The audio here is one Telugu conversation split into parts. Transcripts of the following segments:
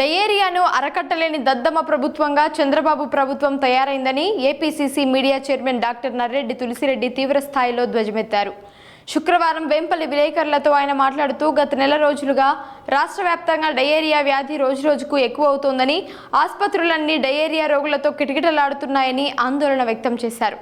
డయేరియాను అరకట్టలేని దద్దమ్మ ప్రభుత్వంగా చంద్రబాబు ప్రభుత్వం తయారైందని APCC media chairman doctor Narreddy Tulasireddy తీవ్ర స్థాయిలో ధ్వజమెత్తారు. శుక్రవారం వెంపల్లి విలేకరులతో ఆయన మాట్లాడుతూ గత నెల రోజులుగా రాష్ట్ర వ్యాప్తంగా డయేరియా వ్యాధి రోజురోజుకు ఎక్కువ అవుతోందని ఆసుపత్రులన్నీ డయేరియా రోగులతో కిటకిటలాడుతున్నాయని ఆందోళన వ్యక్తం చేశారు.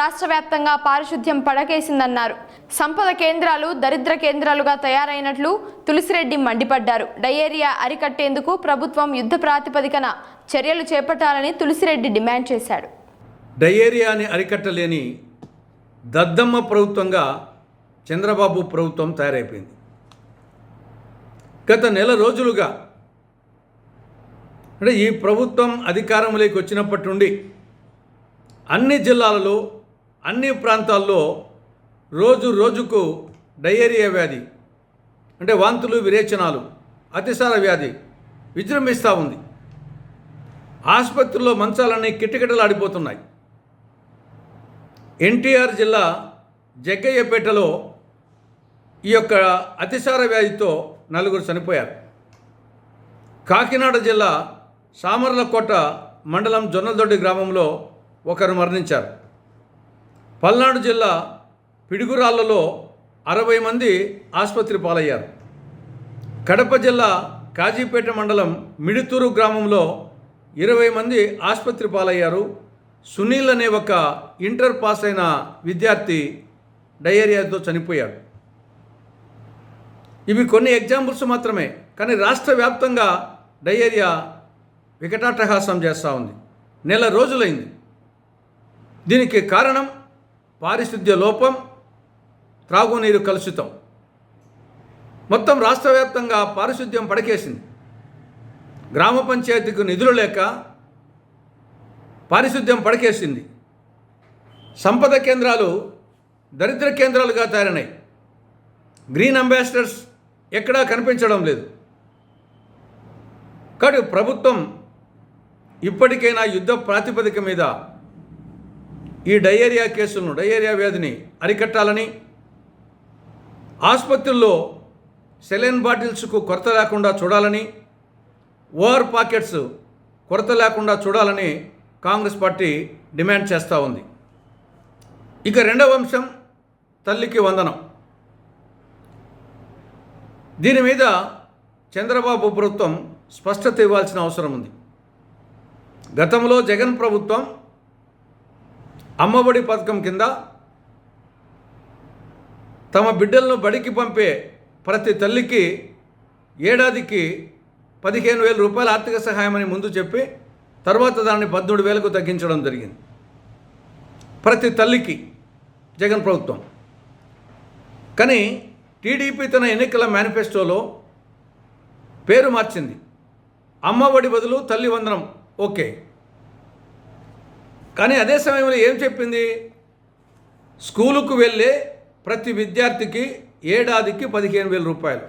రాష్ట్ర వ్యాప్తంగా పారిశుద్ధ్యం పడకేసిందన్నారు. సంపద కేంద్రాలు దరిద్ర కేంద్రాలుగా తయారైనట్లు తులసిరెడ్డి మండిపడ్డారు. డయేరియా అరికట్టేందుకు ప్రభుత్వం యుద్ధ ప్రాతిపదికన చర్యలు చేపట్టాలని తులసిరెడ్డి డిమాండ్ చేశాడు. డయేరియాని అరికట్టలేని దద్దమ్మ ప్రభుత్వంగా చంద్రబాబు ప్రభుత్వం తయారైపోయింది. గత నెల రోజులుగా అంటే ఈ ప్రభుత్వం అధికారంలోకి వచ్చినప్పటి నుండి అన్ని జిల్లాలలో అన్ని ప్రాంతాల్లో రోజు రోజుకు డయేరియా వ్యాధి అంటే వాంతులు విరేచనాలు అతిసార వ్యాధి విజృంభిస్తూ ఉంది. ఆసుపత్రుల్లో మంచాలన్నీ కిటకిటలాడిపోతున్నాయి. ఎన్టీఆర్ జిల్లా జగ్గయ్యపేటలో ఈ యొక్క అతిసార వ్యాధితో నలుగురు చనిపోయారు. కాకినాడ జిల్లా సామర్లకోట మండలం జొన్నదొడ్డి గ్రామంలో ఒకరు మరణించారు. పల్నాడు జిల్లా పిడుగురాళ్ళలో అరవై మంది ఆసుపత్రి పాలయ్యారు. కడప జిల్లా కాజీపేట మండలం మిడితూరు గ్రామంలో ఇరవై మంది ఆసుపత్రి పాలయ్యారు. సునీల్ అనే ఒక ఇంటర్ పాస్ అయిన విద్యార్థి డయేరియాతో చనిపోయాడు. ఇవి కొన్ని ఎగ్జాంపుల్స్ మాత్రమే కానీ రాష్ట్ర వ్యాప్తంగా డయేరియా వికటాటహాసం చేస్తూ ఉంది. నెల రోజులైంది. దీనికి కారణం పారిశుద్ధ్య లోపం త్రాగునీరు కలుషితం. మొత్తం రాష్ట్ర వ్యాప్తంగా పారిశుద్ధ్యం పడకేసింది. గ్రామ పంచాయతీకి నిధులు లేక పారిశుద్ధ్యం పడకేసింది. సంపద కేంద్రాలు దరిద్ర కేంద్రాలుగా తయారైనాయి. గ్రీన్ అంబాసిడర్స్ ఎక్కడా కనిపించడం లేదు. కాబట్టి ప్రభుత్వం ఇప్పటికైనా యుద్ధ ప్రాతిపదిక మీద ఈ డయేరియా కేసులను డయేరియా వ్యాధిని అరికట్టాలని ఆసుపత్రుల్లో సెలైన్ బాటిల్స్కు కొరత లేకుండా చూడాలని ఓవర్ పాకెట్స్ కొరత లేకుండా చూడాలని కాంగ్రెస్ పార్టీ డిమాండ్ చేస్తూ ఉంది. ఇక రెండవ అంశం తల్లికి వందనం. దీని మీద చంద్రబాబు ప్రభుత్వం స్పష్టత ఇవ్వాల్సిన అవసరం ఉంది. గతంలో జగన్ ప్రభుత్వం అమ్మఒడి పథకం కింద తమ బిడ్డలను బడికి పంపే ప్రతి తల్లికి ఏడాదికి పదిహేను వేల రూపాయల ఆర్థిక సహాయమని ముందు చెప్పి తర్వాత దాన్ని పద్మూడు వేలకు తగ్గించడం జరిగింది. ప్రతి తల్లికి జగన్ ప్రభుత్వం. కానీ టీడీపీ తన ఎన్నికల మేనిఫెస్టోలో పేరు మార్చింది. అమ్మఒడి బదులు తల్లి వందనం ఓకే. కానీ అదే సమయంలో ఏం చెప్పింది? స్కూలుకు వెళ్ళే ప్రతి విద్యార్థికి ఏడాదికి పదిహేను వేల రూపాయలు.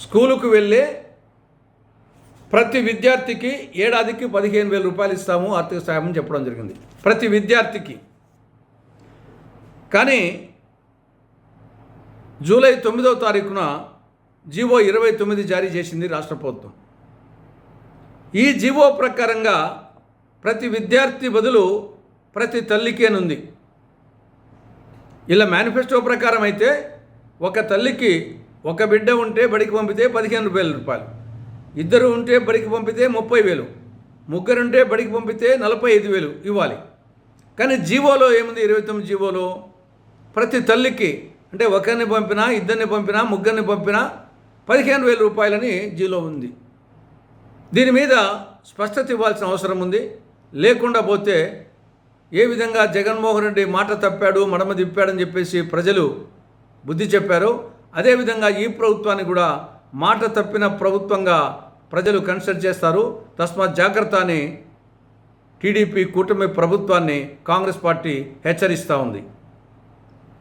స్కూలుకు వెళ్ళే ప్రతి విద్యార్థికి ఏడాదికి పదిహేను వేల రూపాయలు ఇస్తాము ఆర్థిక సాయం చెప్పడం జరిగింది. ప్రతి విద్యార్థికి. కానీ జూలై తొమ్మిదవ తారీఖున జీవో ఇరవై తొమ్మిది జారీ చేసింది రాష్ట్ర ప్రభుత్వం. ఈ జీవో ప్రకారంగా ప్రతి విద్యార్థి బదులు ప్రతి తల్లికి అని ఉంది. ఇలా మేనిఫెస్టో ప్రకారం అయితే ఒక తల్లికి ఒక బిడ్డ ఉంటే బడికి పంపితే పదిహేను వేల రూపాయలు. ఇద్దరు ఉంటే బడికి పంపితే ముప్పై వేలు. ముగ్గురుంటే బడికి పంపితే నలభై ఐదు వేలు ఇవ్వాలి. కానీ జీవోలో ఏముంది? ఇరవై తొమ్మిది జీవోలో ప్రతి తల్లికి అంటే ఒకరిని పంపినా ఇద్దరిని పంపినా ముగ్గురిని పంపినా పదిహేను వేల రూపాయలని జీలో ఉంది. దీని మీద స్పష్టత ఇవ్వాల్సిన అవసరం ఉంది. లేకుండా పోతే ఏ విధంగా జగన్మోహన్ రెడ్డి మాట తప్పాడు మడమ తిప్పాడని చెప్పేసి ప్రజలు బుద్ధి చెప్పారు. అదేవిధంగా ఈ ప్రభుత్వాన్ని కూడా మాట తప్పిన ప్రభుత్వంగా ప్రజలు కన్సిడర్ చేస్తారు. తస్మాత్ జాగ్రత్త అని టీడీపీ కూటమి ప్రభుత్వాన్ని కాంగ్రెస్ పార్టీ హెచ్చరిస్తూ ఉంది.